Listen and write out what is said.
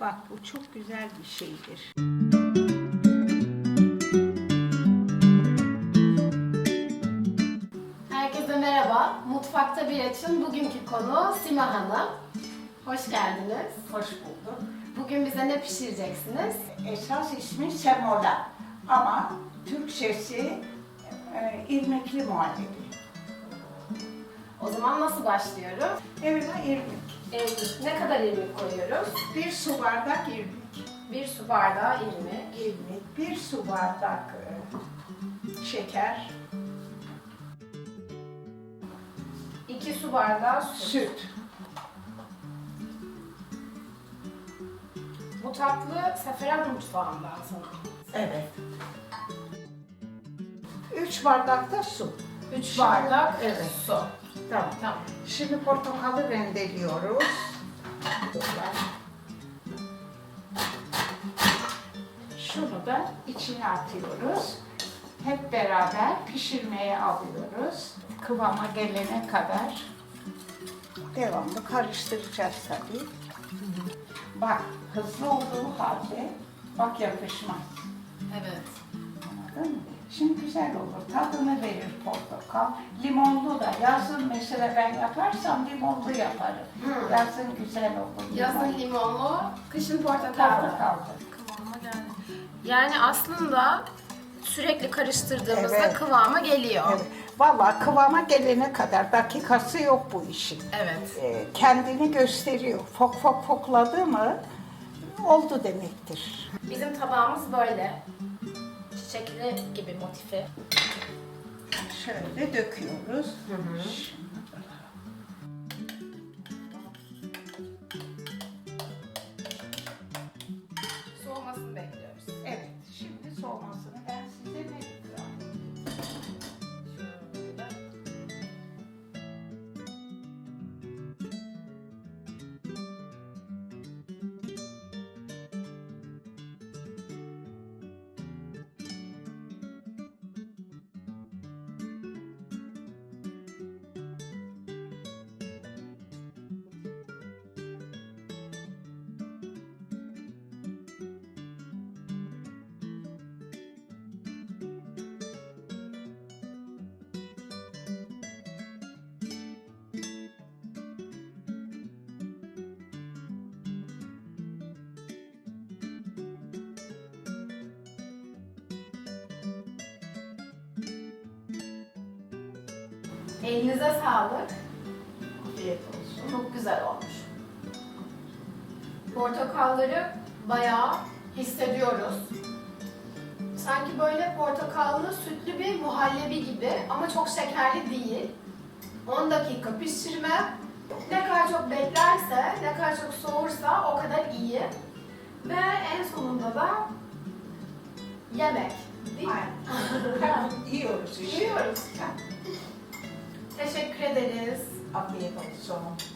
Bak bu çok güzel bir şeydir. Herkese merhaba. Mutfakta bir açın. Bugünkü konu Sima Hanım. Hoş geldiniz. Hoş bulduk. Bugün bize ne pişireceksiniz? Esas ismi semola ama Türkçesi e, irmikli muhallebi. O zaman nasıl başlıyoruz? Evine irmik. Ne kadar irmik koyuyoruz? Bir su bardak irmik. Bir su bardağı irmik. irmik, bir su bardak e, şeker, iki su bardağı su. süt. Bu tatlı Seferan mutfağından sanırım. Evet. Üç bardak da su. Üç bardak Evet. su. Tamam. Tamam. Şimdi portakalı rendeliyoruz. Şunu da içine atıyoruz. Hep beraber pişirmeye alıyoruz. Kıvama gelene kadar devamlı karıştıracağız tabii. Bak hızlı olduğu halde bak yapışmaz. Evet. Anladın mı? Şimdi güzel olur. Tadını verir portakal. Limonlu da. Yazın mesela ben yaparsam limonlu yaparım. Hmm. Yazın güzel olur. Yazın limon. limonlu, kışın portakallı. Portakallı. Kıvama geldi. Yani aslında sürekli karıştırdığımızda Evet. kıvama geliyor. Evet. Vallahi kıvama gelene kadar dakikası yok bu işin. Evet. Ee, kendini gösteriyor. Fok fok fokladı mı oldu demektir. Bizim tabağımız böyle. Çiçekli gibi motifi. Şöyle döküyoruz. Şimdi Elinize sağlık. Afiyet olsun. Çok güzel olmuş. Portakalları bayağı hissediyoruz. Sanki böyle portakallı sütlü bir muhallebi gibi ama çok şekerli değil. 10 dakika pişirme. Ne kadar çok beklerse, ne kadar çok soğursa o kadar iyi. Ve en sonunda da yemek. Değil mi? Aynen. Yiyoruz işte. Yiyoruz. Ederiz. Afiyet olsun.